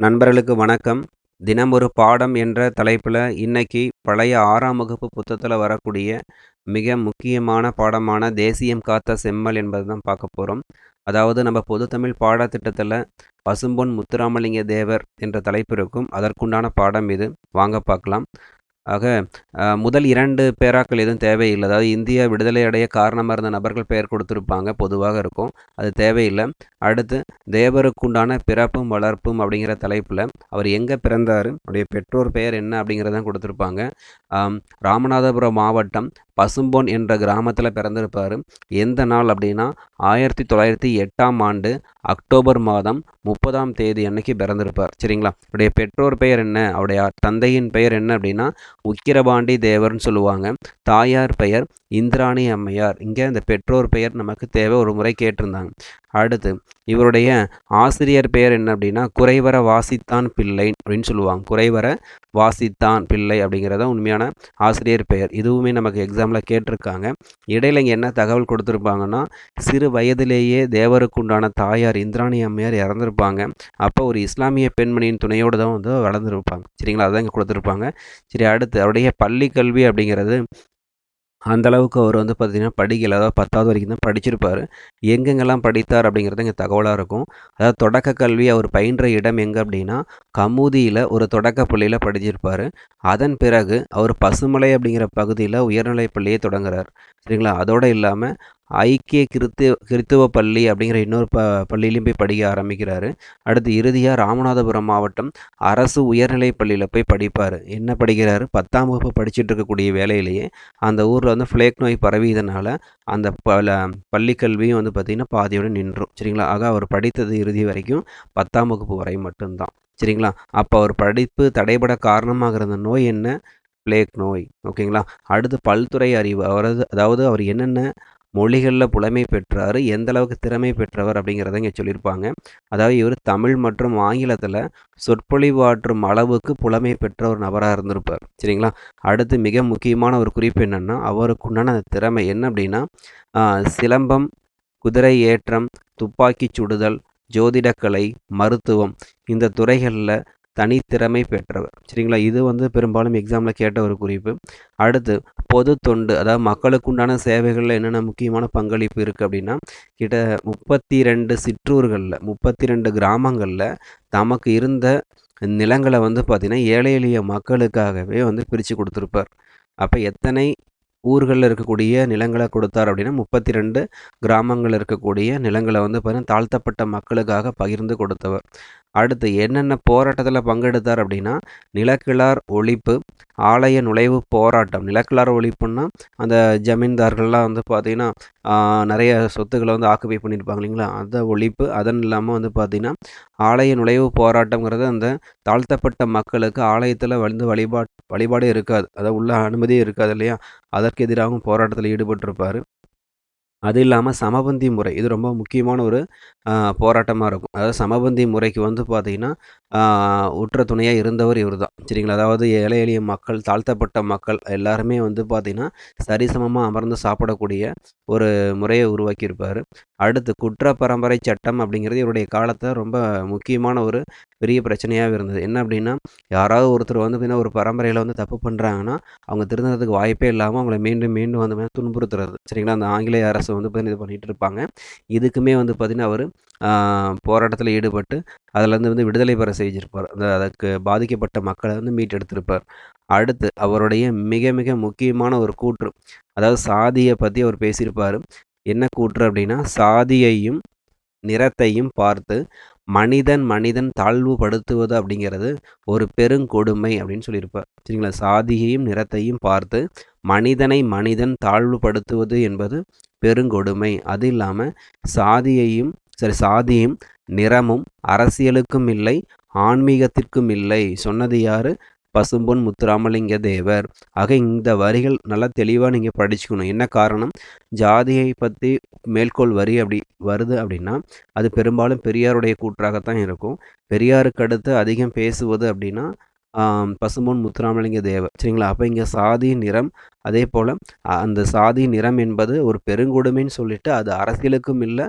நண்பர்களுக்கு வணக்கம். தினம் ஒரு பாடம் என்ற தலைப்பில் இன்னைக்கு பழைய ஆறாம் வகுப்பு புத்தகத்தில் வரக்கூடிய மிக முக்கியமான பாடமான தேசியம் காத்த செம்மல் என்பது தான் பார்க்க போகிறோம் அதாவது நம்ம பொதுத்தமிழ் பாடத்திட்டத்தில் பசும்பொன் முத்துராமலிங்க தேவர் என்ற தலைப்பு இருக்கும். அதற்குண்டான பாடம் இது. வாங்க பார்க்கலாம். ஆக முதல் இரண்டு பேராக்கள் எதுவும் தேவையில்லை. அதாவது இந்தியா விடுதலை அடைய காரணமாக இருந்த நபர்கள் பெயர் கொடுத்துருப்பாங்க பொதுவாக இருக்கும். அது தேவையில்லை. அடுத்து தேவருக்குண்டான பிறப்பும் வளர்ப்பும் அப்படிங்கிற தலைப்பில் அவர் எங்கே பிறந்தார் அவருடைய பெற்றோர் பெயர் என்ன அப்படிங்கிறதான் கொடுத்துருப்பாங்க. ராமநாதபுரம் மாவட்டம் பசும்பொன் என்ற கிராமத்தில் பிறந்திருப்பார். எந்த நாள் அப்படின்னா ஆயிரத்தி தொள்ளாயிரத்தி எட்டாம் ஆண்டு அக்டோபர் மாதம் முப்பதாம் தேதி அன்னைக்கு பிறந்திருப்பார். சரிங்களா? அவருடைய பெற்றோர் பெயர் என்ன? அவருடைய தந்தையின் பெயர் என்ன அப்படின்னா உக்கிரபாண்டி தேவர்னு சொல்லுவாங்க. தாயார் பெயர் இந்திராணி அம்மையார். இங்கே இந்த பெற்றோர் பெயர் நமக்கு தேவை. ஒரு முறை கேட்டிருந்தாங்க. அடுத்து இவருடைய ஆசிரியர் பெயர் என்ன அப்படின்னா குறைவர வாசித்தான் பிள்ளை அப்படின்னு சொல்லுவாங்க. குறைவர வாசித்தான் பிள்ளை அப்படிங்கிறத உண்மையான ஆசிரியர் பெயர். இதுவுமே நமக்கு எக்ஸாமில் கேட்டிருக்காங்க. இடையில இங்கே என்ன தகவல் கொடுத்துருப்பாங்கன்னா சிறு வயதிலேயே தேவருக்குண்டான தாயார் இந்திராணி அம்மையார் இறந்துருப்பாங்க. அப்போ ஒரு இஸ்லாமிய பெண்மணியின் துணையோடு தான் வந்து வளர்ந்துருப்பாங்க. சரிங்களா? அதான் இங்கே கொடுத்துருப்பாங்க. சரி அடுத்து அவருடைய பள்ளி கல்வி அப்படிங்கிறது அந்த அளவுக்கு அவர் வந்து பார்த்திங்கன்னா படிக்கல. அதாவது பத்தாவது வரைக்கும் தான் படிச்சிருப்பார். எங்கெங்கெல்லாம் படித்தார் அப்படிங்கிறது இங்கே தகவலாக இருக்கும். அதாவது தொடக்க கல்வி அவர் பயின்ற இடம் எங்கே அப்படின்னா கமுதியில் ஒரு தொடக்க பள்ளியில் படிச்சிருப்பார். அதன் பிறகு அவர் பசுமலை அப்படிங்கிற பகுதியில் உயர்நிலைப் பள்ளியை தொடங்குறார். சரிங்களா? அதோடு இல்லாமல் ஐக்கிய கிறித்துவ கிறித்துவ பள்ளி அப்படிங்கிற இன்னொரு ப பள்ளியிலையும் போய் படிக்க ஆரம்பிக்கிறாரு. அடுத்து இறுதியாக ராமநாதபுரம் மாவட்டம் அரசு உயர்நிலை பள்ளியில் போய் படிப்பார். என்ன படிக்கிறாரு? பத்தாம் வகுப்பு படிச்சுட்டு இருக்கக்கூடிய வேலையிலேயே அந்த ஊரில் வந்து ஃப்ளேக் நோய் பரவியதுனால அந்த பல பள்ளி கல்வியும் வந்து பார்த்திங்கன்னா பாதியோடு நின்றும். சரிங்களா? ஆக அவர் படித்தது இறுதி வரைக்கும் பத்தாம் வகுப்பு வரை மட்டும்தான். சரிங்களா? அப்போ அவர் படிப்பு தடைபட காரணமாக இருந்த நோய் என்ன? பிளேக் நோய். ஓகேங்களா? அடுத்து பல்துறை அறிவு. அவரது அதாவது அவர் என்னென்ன மொழிகளில் புலமை பெற்றார் எந்த அளவுக்கு திறமை பெற்றவர் அப்படிங்கிறத இங்கே சொல்லியிருப்பாங்க. அதாவது இவர் தமிழ் மற்றும் ஆங்கிலத்தில் சொற்பொழிவாற்றும் அளவுக்கு புலமை பெற்ற ஒரு நபராக இருந்திருப்பார். சரிங்களா? அடுத்து மிக முக்கியமான ஒரு குறிப்பு என்னென்னா அவருக்குண்டான அந்த திறமை என்ன அப்படின்னா சிலம்பம் குதிரை ஏற்றம் துப்பாக்கி சுடுதல் ஜோதிடக்கலை மருத்துவம் இந்த துறைகளில் தனித்திறமை பெற்றவர். சரிங்களா? இது வந்து பெரும்பாலும் எக்ஸாமில் கேட்ட ஒரு குறிப்பு. அடுத்து பொது தொண்டு அதாவது மக்களுக்குண்டான சேவைகளில் என்னென்ன முக்கியமான பங்களிப்பு இருக்குது அப்படின்னா கிட்ட முப்பத்தி ரெண்டு சிற்றூர்களில் முப்பத்தி ரெண்டு கிராமங்களில் தமக்கு இருந்த நிலங்களை வந்து பார்த்திங்கன்னா ஏழை எளிய மக்களுக்காகவே வந்து பிரித்து கொடுத்துருப்பார். அப்போ எத்தனை ஊர்களில் இருக்கக்கூடிய நிலங்களை கொடுத்தார் அப்படின்னா முப்பத்தி ரெண்டு கிராமங்களில் இருக்கக்கூடிய நிலங்களை வந்து பார்த்தீங்கன்னா தாழ்த்தப்பட்ட மக்களுக்காக பகிர்ந்து கொடுத்தவர். அடுத்து என்னென்ன போராட்டத்தில் பங்கெடுத்தார் அப்படின்னா நிலக்கிழார் ஒழிப்பு ஆலய நுழைவு போராட்டம். நிலக்கிழார் ஒழிப்புன்னா அந்த ஜமீன்தார்கள்லாம் வந்து பார்த்திங்கன்னா நிறைய சொத்துக்களை வந்து ஆக்குபை பண்ணியிருப்பாங்க இல்லைங்களா? அந்த ஒழிப்பு அதன் இல்லாமல் வந்து பார்த்திங்கன்னா ஆலய நுழைவு போராட்டங்கிறது அந்த தாழ்த்தப்பட்ட மக்களுக்கு ஆலயத்தில் வந்து வழிபாடு வழிபாடே இருக்காது. அதாவது உள்ள அனுமதியே இருக்காது இல்லையா? அதற்கு எதிராகவும் போராட்டத்தில் ஈடுபட்டிருப்பார். அது இல்லாமல் சமபந்தி முறை. இது ரொம்ப முக்கியமான ஒரு போராட்டமாக இருக்கும். அதாவது சமபந்தி முறைக்கு வந்து பார்த்திங்கன்னா உற்ற துணையாக இருந்தவர் இவர் தான் சரிங்களா? அதாவது ஏழை எளிய மக்கள் தாழ்த்தப்பட்ட மக்கள் எல்லாருமே வந்து பார்த்திங்கன்னா சரிசமமாக அமர்ந்து சாப்பிடக்கூடிய ஒரு முறையை உருவாக்கியிருப்பார். அடுத்து குற்ற பரம்பரை சட்டம் அப்படிங்கிறது இவருடைய காலத்தை ரொம்ப முக்கியமான ஒரு பெரிய பிரச்சனையாக இருந்தது. என்ன அப்படின்னா யாராவது ஒருத்தர் வந்து பார்த்தீங்கன்னா ஒரு பரம்பரையில் வந்து தப்பு பண்ணுறாங்கன்னா அவங்க திருந்ததுக்கு வாய்ப்பே இல்லாமல் அவங்கள மீண்டும் மீண்டும் வந்து துன்புறுத்துறது. சரிங்களா? அந்த ஆங்கிலேய அரசு வந்து பார்த்தீங்கன்னா இது பண்ணிகிட்டு இருப்பாங்க. இதுக்குமே வந்து பார்த்திங்கன்னா அவர் போராட்டத்தில் ஈடுபட்டு அதிலேருந்து வந்து விடுதலை பெற செஞ்சிருப்பார். அந்த அதுக்கு பாதிக்கப்பட்ட மக்களை வந்து மீட்டெடுத்திருப்பார். அடுத்து அவருடைய மிக மிக முக்கியமான ஒரு கூற்று அதாவது சாதியை பற்றி அவர் பேசியிருப்பார். என்ன கூற்று அப்படின்னா சாதியையும் நிறத்தையும் பார்த்து மனிதன் மனிதன் தாழ்வுபடுத்துவது அப்படிங்கிறது ஒரு பெருங்கொடுமை அப்படின்னு சொல்லியிருப்பார். சரிங்களா? சாதியையும் நிறத்தையும் பார்த்து மனிதனை மனிதன் தாழ்வுபடுத்துவது என்பது பெருங்கொடுமை. அது இல்லாமல் சாதியையும் சரி சாதியும் நிறமும் அரசியலுக்கும் இல்லை ஆன்மீகத்திற்கும் இல்லை. சொன்னது யாரு? பசும்பொன் முத்துராமலிங்க தேவர். ஆக இந்த வரிகள் நல்லா தெளிவாக நீங்கள் படிச்சுக்கணும். என்ன காரணம்? ஜாதியை பற்றி மேற்கோள் வரி அப்படி வருது அப்படின்னா அது பெரும்பாலும் பெரியாருடைய கூற்றாகத்தான் இருக்கும். பெரியாருக்கு அடுத்து அதிகம் பேசுவது அப்படின்னா பசும்பொன் முத்துராமலிங்க தேவர். சரிங்களா? அப்போ இங்கே சாதி நிறம் அதே போல் அந்த சாதி நிறம் என்பது ஒரு பெருங்கொடுமைன்னு சொல்லிட்டு அது அரசியலுக்கும் இல்லை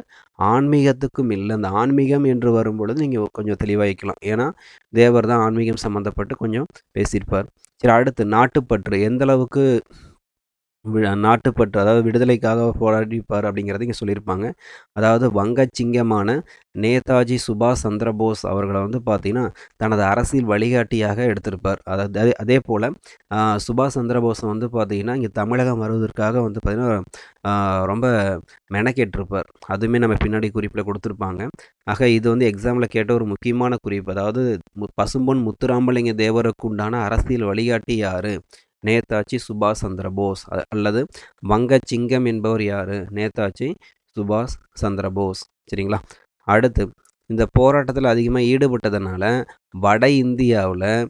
ஆன்மீகத்துக்கும் இல்லை. அந்த ஆன்மீகம் என்று வரும்பொழுது நீங்கள் கொஞ்சம் தெளிவாகிக்கலாம் ஏன்னா தேவர் தான் ஆன்மீகம் சம்மந்தப்பட்டு கொஞ்சம் பேசியிருப்பார். சரி அடுத்து நாட்டுப்பற்று. எந்த அளவுக்கு நாட்டுப்பற்று அதாவது விடுதலைக்காக போராடிப்பார் அப்படிங்கிறத இங்கே சொல்லியிருப்பாங்க. அதாவது வங்கச்சிங்கமான நேதாஜி சுபாஷ் சந்திரபோஸ் அவர்களை வந்து பார்த்திங்கன்னா தனது அரசியல் வழிகாட்டியாக எடுத்திருப்பார். அதாவது அதே போல் சுபாஷ் சந்திரபோஸை வந்து பார்த்திங்கன்னா இங்கே தமிழகம் வருவதற்காக வந்து பார்த்திங்கன்னா ரொம்ப மெனக்கெட்டிருப்பார். அதுவுமே நம்ம பின்னாடி குறிப்பில் கொடுத்துருப்பாங்க. ஆக இது வந்து எக்ஸாமில் கேட்ட ஒரு முக்கியமான குறிப்பு. அதாவது மு பசும்பொன் முத்துராமலிங்க தேவருக்கு உண்டான அரசியல் வழிகாட்டி யார்? நேதாஜி சுபாஷ் சந்திர போஸ். அ- அல்லது வங்கச்சிங்கம் என்பவர் யார்? நேதாஜி சுபாஷ் சந்திர போஸ். சரிங்களா? அடுத்து இந்த போராட்டத்தில் அதிகமாக ஈடுபட்டதுனால வட இந்தியாவில்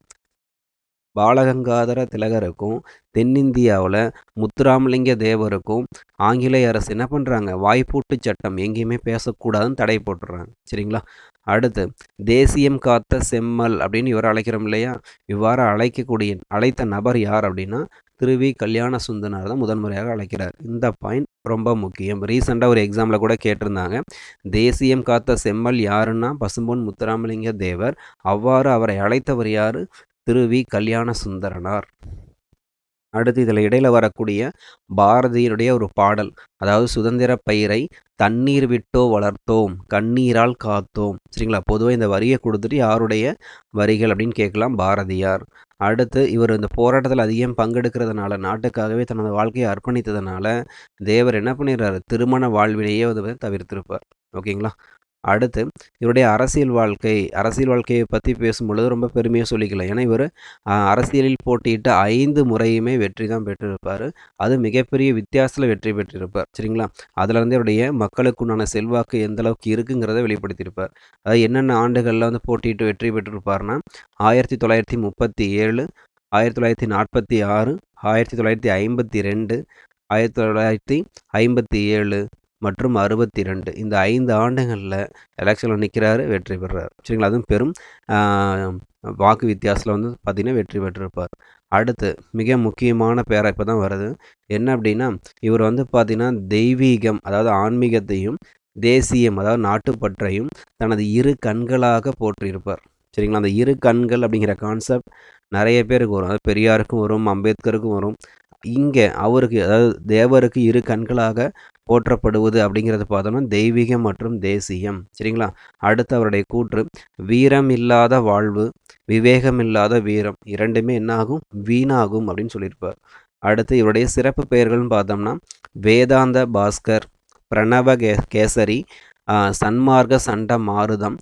பாலகங்காதர திலகருக்கும் தென்னிந்தியாவில் முத்துராமலிங்க தேவருக்கும் ஆங்கிலேய அரசு என்ன பண்ணுறாங்க வாய்ப்பூட்டு சட்டம் எங்கேயுமே பேசக்கூடாதுன்னு தடை போட்டுடுறாங்க சரிங்களா? அடுத்து தேசியம் காத்த செம்மல் அப்படின்னு இவரை அழைக்கிறோம் இல்லையா? இவ்வாறு அழைக்கக்கூடிய அழைத்த நபர் யார் அப்படின்னா திருவி கல்யாண சுந்தனார் தான் முதன்முறையாக அழைக்கிறார். இந்த பாயிண்ட் ரொம்ப முக்கியம். ரீசெண்டாக ஒரு எக்ஸாமில் கூட கேட்டிருந்தாங்க. தேசியம் காத்த செம்மல் யாருன்னா பசும்பொன் முத்துராமலிங்க தேவர் அவ்வாறு அவரை அழைத்தவர் யார்? திருவி கல்யாண சுந்தரனார் அடுத்து இதில் இடையில் வரக்கூடிய பாரதியினுடைய ஒரு பாடல் அதாவது சுதந்திர பயிரை தண்ணீர் விட்டோ வளர்த்தோம் கண்ணீரால் காத்தோம். சரிங்களா? பொதுவாக இந்த வரியை கொடுத்துட்டு யாருடைய வரிகள் அப்படின்னு கேட்கலாம்? பாரதியார். அடுத்து இவர் இந்த போராட்டத்தில் அதிகம் பங்கெடுக்கிறதுனால நாட்டுக்காகவே தனது வாழ்க்கையை அர்ப்பணித்ததுனால தேவர் என்ன பண்ணிடுறாரு? திருமண வாழ்வினையே வந்து தவிர்த்திருப்பார். ஓகேங்களா? அடுத்து இவருடைய அரசியல் வாழ்க்கை அரசியல் வாழ்க்கையை பற்றி பேசும்பொழுது ரொம்ப பெருமையாக சொல்லிக்கலாம் ஏன்னா இவர் அரசியலில் போட்டியிட்ட ஐந்து முறையுமே வெற்றி தான் பெற்றிருப்பார். அது மிகப்பெரிய வித்தியாசத்தில் வெற்றி பெற்றிருப்பார். சரிங்களா? அதிலிருந்து இவருடைய மக்களுக்குண்டான செல்வாக்கு எந்த அளவுக்கு இருக்குங்கிறத வெளிப்படுத்தியிருப்பார். அதாவது என்னென்ன ஆண்டுகளில் வந்து போட்டியிட்டு வெற்றி பெற்றிருப்பார்னா ஆயிரத்தி தொள்ளாயிரத்தி முப்பத்தி ஏழு ஆயிரத்தி தொள்ளாயிரத்தி நாற்பத்தி ஆறு ஆயிரத்தி தொள்ளாயிரத்தி ஐம்பத்தி ரெண்டு ஆயிரத்தி தொள்ளாயிரத்தி ஐம்பத்தி ஏழு மற்றும் அறுபத்தி ரெண்டு இந்த ஐந்து ஆண்டுகளில் எலெக்ஷனில் நிற்கிறாரு வெற்றி பெறுறாரு சரிங்களா? அதுவும் பெரும் வாக்கு வித்தியாசத்தில் வந்து பார்த்திங்கன்னா வெற்றி பெற்றிருப்பார். அடுத்து மிக முக்கியமான பேரா இப்போ தான் வருது. என்ன அப்படின்னா இவர் வந்து பார்த்திங்கன்னா தெய்வீகம் அதாவது ஆன்மீகத்தையும் தேசியம் அதாவது நாட்டுப்பற்றையும் தனது இரு கண்களாக போற்றியிருப்பார். சரிங்களா? அந்த இரு கண்கள் அப்படிங்கிற கான்செப்ட் நிறைய பேருக்கு வரும். அதாவது பெரியாருக்கும் வரும் அம்பேத்கருக்கும் வரும். இங்கே அவருக்கு அதாவது தேவருக்கு இரு கண்களாக போற்றப்படுவது அப்படிங்கிறது பார்த்தோம்னா தெய்வீகம் மற்றும் தேசியம். சரிங்களா? அடுத்து அவருடைய கூற்று வீரம் இல்லாத வாழ்வு விவேகம் இல்லாத வீரம். இரண்டுமே என்னாகும்? வீணாகும் அப்படின்னு சொல்லியிருப்பார். அடுத்து இவருடைய சிறப்பு பெயர்கள்னு பார்த்தோம்னா வேதாந்த பாஸ்கர் பிரணவ கே கேசரி சன்மார்க சன்மார்க்க சண்ட மாருதம்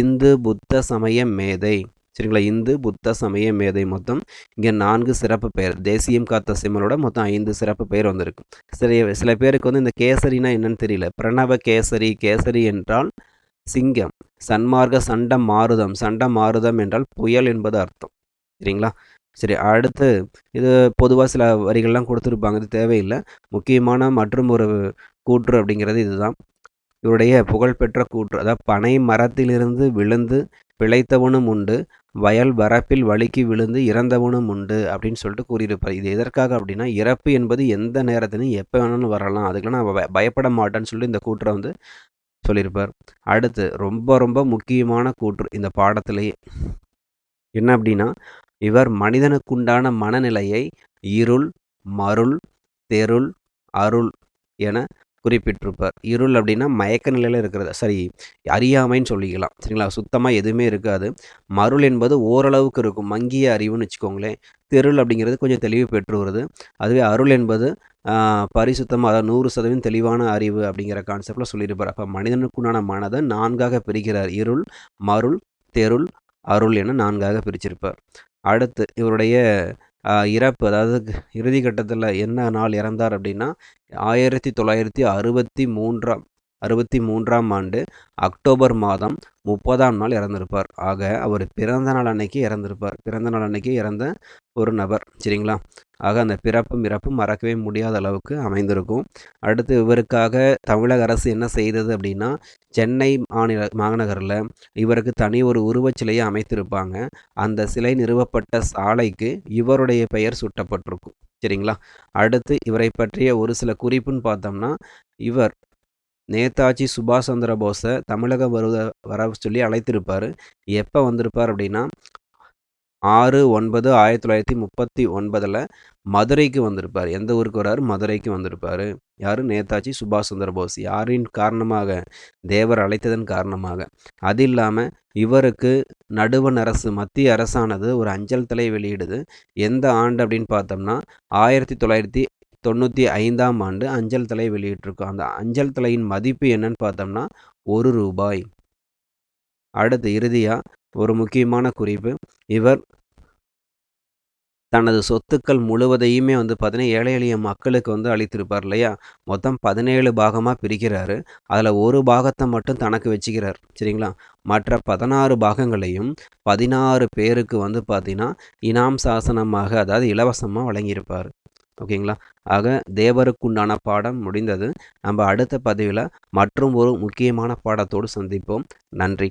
இந்து புத்த சமய மேதை. சரிங்களா? இந்து புத்த சமய மேதை மொத்தம் இங்கே நான்கு சிறப்பு பெயர். தேசியம் காத்த சிம்மலோட மொத்தம் ஐந்து சிறப்பு பெயர் வந்திருக்கு. சில சில பேருக்கு வந்து இந்த கேசரினா என்னன்னு தெரியல. பிரணவ கேசரி கேசரி என்றால் சிங்கம் சன்மார்க்க சண்ட மாருதம் சண்ட மாருதம் என்றால் புயல் என்பது அர்த்தம். சரிங்களா? சரி அடுத்து இது பொதுவாக சில வரிகள்லாம் கொடுத்துருப்பாங்க. இது தேவையில்லை. முக்கியமான மற்றும் ஒரு கூற்று அப்படிங்கிறது இதுதான். இவருடைய புகழ்பெற்ற கூற்று அதாவது பனை மரத்திலிருந்து விழுந்து பிழைத்தவனும் உண்டு வயல் வரப்பில் வழுக்கி விழுந்து இறந்தவனும் உண்டு அப்படின்னு சொல்லிட்டு கூறியிருப்பார். இது எதற்காக அப்படின்னா இறப்பு என்பது எந்த நேரத்திலும் எப்போ வேணாலும் வரலாம். அதுக்கெல்லாம் நான் பயப்பட மாட்டேன்னு சொல்லிட்டு இந்த கூற்றை வந்து சொல்லியிருப்பார். அடுத்து ரொம்ப ரொம்ப முக்கியமான கூற்று இந்த பாடத்திலேயே என்ன அப்படின்னா இவர் மனிதனுக்குண்டான மனநிலையை இருள் மருள் தெருள் அருள் என குறிப்பிட்டிருப்பார். இருள் அப்படின்னா மயக்க நிலையில் இருக்கிறது. சரி அறியாமைன்னு சொல்லிக்கலாம். சரிங்களா? சுத்தமாக எதுவுமே இருக்காது. மருள் என்பது ஓரளவுக்கு இருக்கும். மங்கிய அறிவுன்னு வச்சுக்கோங்களேன். தெருள் அப்படிங்கிறது கொஞ்சம் தெளிவு பெற்று வருது. அதுவே அருள் என்பது பரிசுத்தமாக அதாவது நூறு சதவீதம் தெளிவான அறிவு அப்படிங்கிற கான்செப்டில் சொல்லியிருப்பார். அப்போ மனிதனுக்குண்டான மனதை நான்காக பிரிக்கிறார். இருள் மருள் தெருள் அருள் என நான்காக பிரிச்சிருப்பார். அடுத்து இவருடைய இறப்பு அதாவது இறுதி கட்டத்தில் என்ன நாள் இறந்தார் அப்படின்னா ஆயிரத்தி தொள்ளாயிரத்தி அறுபத்தி மூன்றாம் அறுபத்தி மூன்றாம் ஆண்டு அக்டோபர் மாதம் முப்பதாம் நாள் இறந்திருப்பார். ஆக அவர் பிறந்த நாள் அன்னைக்கு இறந்திருப்பார். பிறந்த நாள் அன்னைக்கு இறந்த ஒரு நபர். சரிங்களா? ஆக அந்த பிறப்பும் இறப்பும் மறக்கவே முடியாத அளவுக்கு அமைந்திருக்கும். அடுத்து இவருக்காக தமிழக அரசு என்ன செய்தது அப்படின்னா சென்னை மாநில மாநகரில் இவருக்கு தனி ஒரு உருவச்சிலையை அமைத்திருப்பாங்க. அந்த சிலை நிறுவப்பட்ட சாலைக்கு இவருடைய பெயர் சூட்டப்பட்டிருக்கும். சரிங்களா? அடுத்து இவரை பற்றிய ஒரு சில குறிப்புன்னு பார்த்தோம்னா இவர் நேதாஜி சுபாஷ் சந்திர போஸை தமிழகம் வருவ வர சொல்லி அழைத்திருப்பார். எப்போ வந்திருப்பார் அப்படின்னா ஆறு ஒன்பது ஆயிரத்தி தொள்ளாயிரத்தி முப்பத்தி ஒன்பதில் மதுரைக்கு வந்திருப்பார். எந்த ஊருக்கு வர்றாரு? மதுரைக்கு வந்திருப்பார். யார்? நேதாஜி சுபாஷ் சந்திர போஸ். யாரின் காரணமாக? தேவர் அழைத்ததன் காரணமாக. அது இல்லாமல் இவருக்கு நடுவண் அரசு மத்திய அரசானது ஒரு அஞ்சல் தலை வெளியிடுது. எந்த ஆண்டு அப்படின்னு பார்த்தோம்னா ஆயிரத்தி தொள்ளாயிரத்தி தொண்ணூற்றி ஐந்தாம் ஆண்டு அஞ்சல் தலை வெளியிட்டிருக்கோம். அந்த அஞ்சல் தலையின் மதிப்பு என்னன்னு பார்த்தோம்னா ஒரு ரூபாய். அடுத்து இறுதியாக ஒரு முக்கியமான குறிப்பு. இவர் தனது சொத்துக்கள் முழுவதையுமே வந்து பார்த்தீங்கன்னா ஏழை எளிய மக்களுக்கு வந்து அளித்திருப்பார் இல்லையா? மொத்தம் பதினேழு பாகமாக பிரிக்கிறாரு. அதில் ஒரு பாகத்தை மட்டும் தனக்கு வச்சுக்கிறார் சரிங்களா? மற்ற பதினாறு பாகங்களையும் பதினாறு பேருக்கு வந்து பார்த்தீங்கன்னா இனாம் சாசனமாக அதாவது இலவசமாக வழங்கியிருப்பார். ஓகேங்களா? ஆக தேவருக்குண்டான பாடம் முடிந்தது. நம்ம அடுத்த பதிவில் மற்றும் ஒரு முக்கியமான பாடத்தோடு சந்திப்போம். நன்றி.